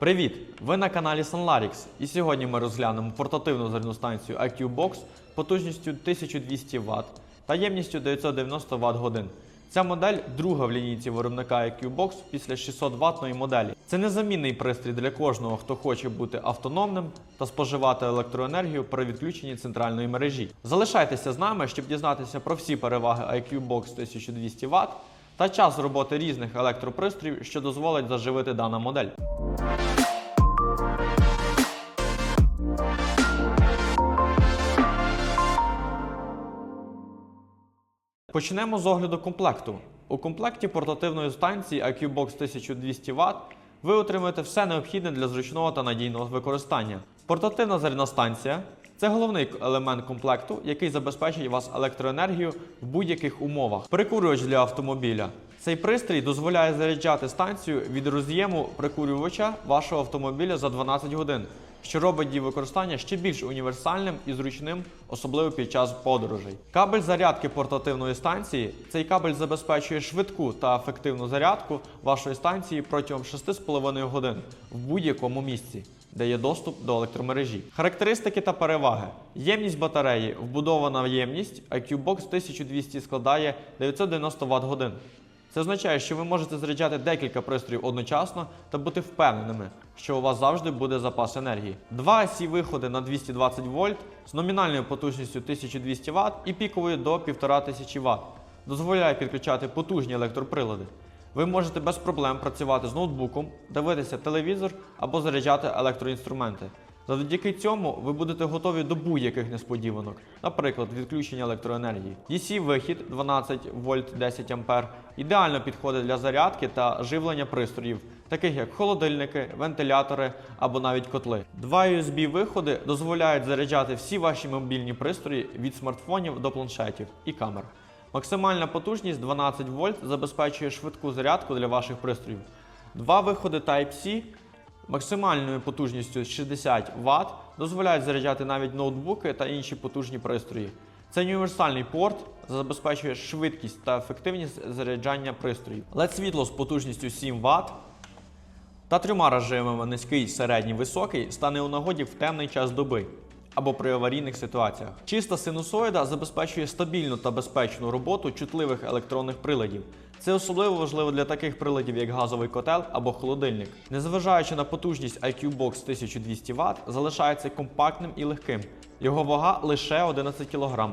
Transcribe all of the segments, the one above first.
Привіт! Ви на каналі SunLarix і сьогодні ми розглянемо портативну зарядну станцію IQ Box потужністю 1200 Вт та ємністю 990 Вт годин. Ця модель друга в лінійці виробника IQ Box після 600 ваттної моделі. Це незамінний пристрій для кожного, хто хоче бути автономним та споживати електроенергію при відключенні центральної мережі. Залишайтеся з нами, щоб дізнатися про всі переваги IQ Box 1200 Вт та час роботи різних електропристроїв, що дозволить заживити дана модель. Почнемо з огляду комплекту. У комплекті портативної станції IQ Box 1200 Вт ви отримаєте все необхідне для зручного та надійного використання. Портативна зарядна станція це головний елемент комплекту, який забезпечить вас електроенергію в будь-яких умовах. Прикурювач для автомобіля. Цей пристрій дозволяє заряджати станцію від роз'єму прикурювача вашого автомобіля за 12 годин, що робить її використання ще більш універсальним і зручним, особливо під час подорожей. Кабель зарядки портативної станції. Цей кабель забезпечує швидку та ефективну зарядку вашої станції протягом 6,5 годин в будь-якому місці. Де є доступ до електромережі. Характеристики та переваги. Ємність батареї. Вбудована ємність IQ Box 1200 складає 990 Вт годин. Це означає, що ви можете заряджати декілька пристроїв одночасно та бути впевненими, що у вас завжди буде запас енергії. Два сі виходи на 220 вольт з номінальною потужністю 1200 Вт і піковою до 1500 Вт дозволяє підключати потужні електроприлади. Ви можете без проблем працювати з ноутбуком, дивитися телевізор або заряджати електроінструменти. Завдяки цьому ви будете готові до будь-яких несподіванок, наприклад, відключення електроенергії. DC вихід 12 вольт 10 ампер ідеально підходить для зарядки та живлення пристроїв, таких як холодильники, вентилятори або навіть котли. Два USB виходи дозволяють заряджати всі ваші мобільні пристрої від смартфонів до планшетів і камер. Максимальна потужність 12 вольт забезпечує швидку зарядку для ваших пристроїв. Два виходи Type-C максимальною потужністю 60 Вт дозволяють заряджати навіть ноутбуки та інші потужні пристрої. Це універсальний порт забезпечує швидкість та ефективність заряджання пристроїв. led світло з потужністю 7 Вт та трьома режимами низький, середній, високий стане у нагоді в темний час доби або при аварійних ситуаціях. Чиста синусоїда забезпечує стабільну та безпечну роботу чутливих електронних приладів. Це особливо важливо для таких приладів, як газовий котел або холодильник. Незважаючи на потужність IQ Box 1200 Вт, залишається компактним і легким. Його вага лише 11 кг.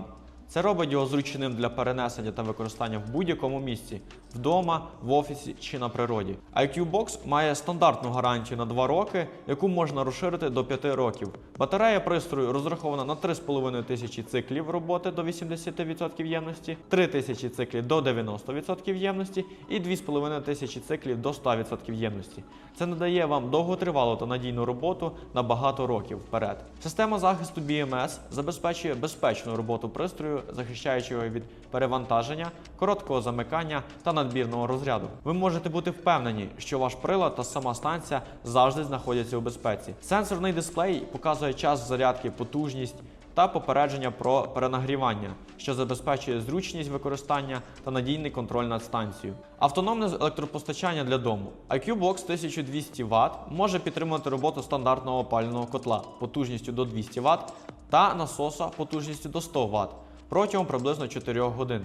Це робить його зручним для перенесення та використання в будь-якому місці вдома, в офісі чи на природі. IQ Box має стандартну гарантію на 2 роки, яку можна розширити до 5 років. Батарея пристрою розрахована на 3,5 тисячі циклів роботи до 80% ємності, 3 тисячі циклів до 90% ємності і 2,5 тисячі циклів до 100% ємності. Це надає вам довготривалу та надійну роботу на багато років вперед. Система захисту BMS забезпечує безпечну роботу пристрою, захищаючи його від перевантаження, короткого замикання та надмірного розряду. Ви можете бути впевнені, що ваш прилад та сама станція завжди знаходяться у безпеці. Сенсорний дисплей показує час зарядки, потужність та попередження про перенагрівання, що забезпечує зручність використання та надійний контроль над станцією. Автономне електропостачання для дому. IQ Box 1200 Вт може підтримувати роботу стандартного опалювального котла потужністю до 200 Вт та насоса потужністю до 100 Вт протягом приблизно 4 годин.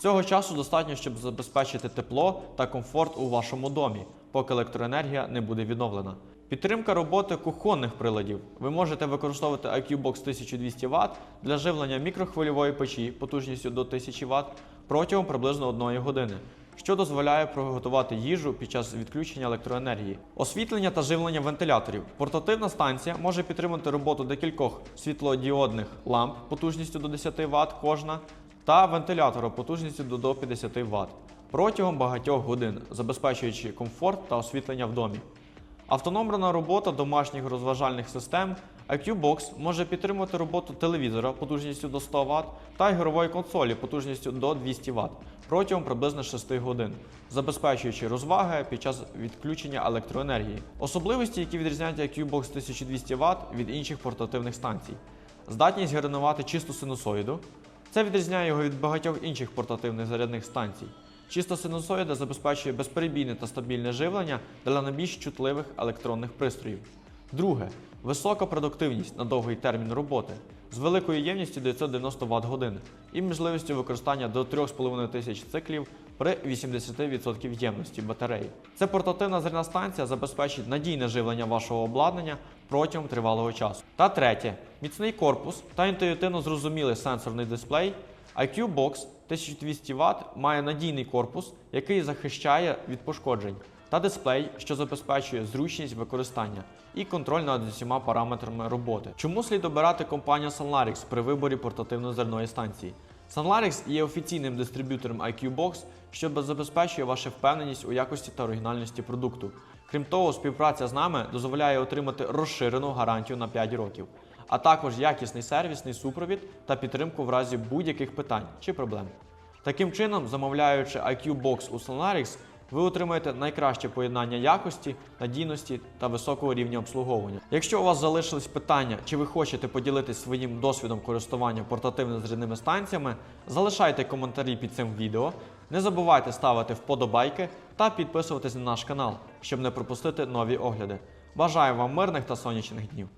Цього часу достатньо, щоб забезпечити тепло та комфорт у вашому домі, поки електроенергія не буде відновлена. Підтримка роботи кухонних приладів. Ви можете використовувати IQBox 1200 Вт для живлення мікрохвильової печі потужністю до 1000 Вт протягом приблизно 1 години, що дозволяє приготувати їжу під час відключення електроенергії. Освітлення та живлення вентиляторів. Портативна станція може підтримати роботу декількох світлодіодних ламп потужністю до 10 Вт кожна та вентилятора потужністю до до 50 Вт протягом багатьох годин, забезпечуючи комфорт та освітлення в домі. Автономна робота домашніх розважальних систем IQ Box може підтримувати роботу телевізора потужністю до 100 Вт та ігрової консолі потужністю до 200 Вт протягом приблизно 6 годин, забезпечуючи розваги під час відключення електроенергії. Особливості, які відрізняють IQ Box 1200 Вт від інших портативних станцій. Здатність генерувати чисту синусоїду. Це відрізняє його від багатьох інших портативних зарядних станцій. Чиста синусоїда забезпечує безперебійне та стабільне живлення для найбільш чутливих електронних пристроїв. Друге висока продуктивність на довгий термін роботи з великою ємністю 990 Вт годин і можливістю використання до 3,5 тисяч циклів при 80% ємності батареї. Це портативна зерна станція забезпечить надійне живлення вашого обладнання протягом тривалого часу. Та третє міцний корпус та інтуїтивно зрозумілий сенсорний дисплей. IQ Box 1200 Вт має надійний корпус, який захищає від пошкоджень, та дисплей, що забезпечує зручність використання і контроль над усіма параметрами роботи. Чому слід обирати компанію Sunlarix при виборі портативної зерної станції? Sunlarix є офіційним дистриб'ютором IQ Box, що забезпечує вашу впевненість у якості та оригінальності продукту. Крім того, співпраця з нами дозволяє отримати розширену гарантію на 5 років, а також якісний сервісний супровід та підтримку в разі будь-яких питань чи проблем. Таким чином, замовляючи IQ Box у Solarix, ви отримаєте найкраще поєднання якості, надійності та високого рівня обслуговування. Якщо у вас залишились питання, чи ви хочете поділитися своїм досвідом користування портативними зрядними станціями, залишайте коментарі під цим відео. Не забувайте ставити вподобайки та підписуватись на наш канал, щоб не пропустити нові огляди. Бажаю вам мирних та сонячних днів!